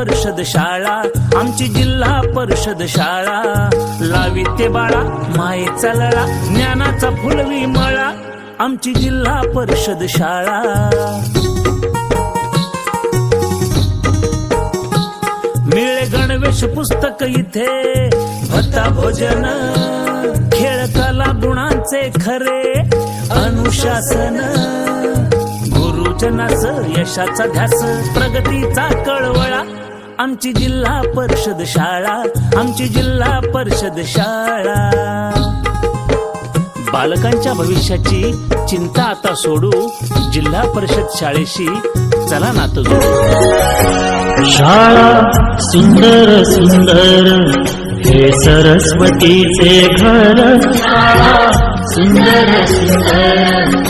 परिषद शाळा आमची जिल्हा परिषद शाळा. लावी ते बाळा मायेचा लळा ज्ञानाचा फुलवी मळा आमची जिल्हा परिषद शाळा. मिळे गणवेश पुस्तक इथे भत्ता भोजन खेळ कला गुणांचे खरे अनुशासन. गुरुजनाच यशाचा ध्यास प्रगतीचा कळवळा आमची जिल्हा परिषद शाळा आमची जिल्हा परिषद शाळा. बालकांच्या भविष्याची चिंता आता सोडू जिल्हा परिषद शाळेशी चला नातं जोडू. शाळा सुंदर सुंदर हे सरस्वतीचे घर. सुंदर सुंदर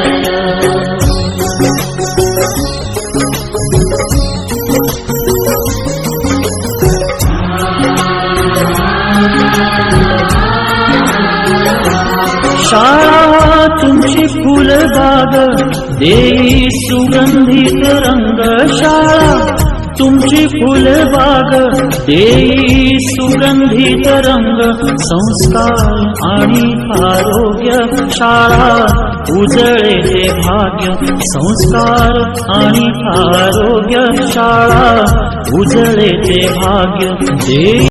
शाळा तुमची फुलबाग देई सुगंधित रंग शाळा तुमची फुलबाग देई सुगंधित रंग संस्कार आणि आरोग्य शाळा. उजळे ते भाग्य संस्कार आणि आरोग्य शाळा. उजळे ते भाग्य दे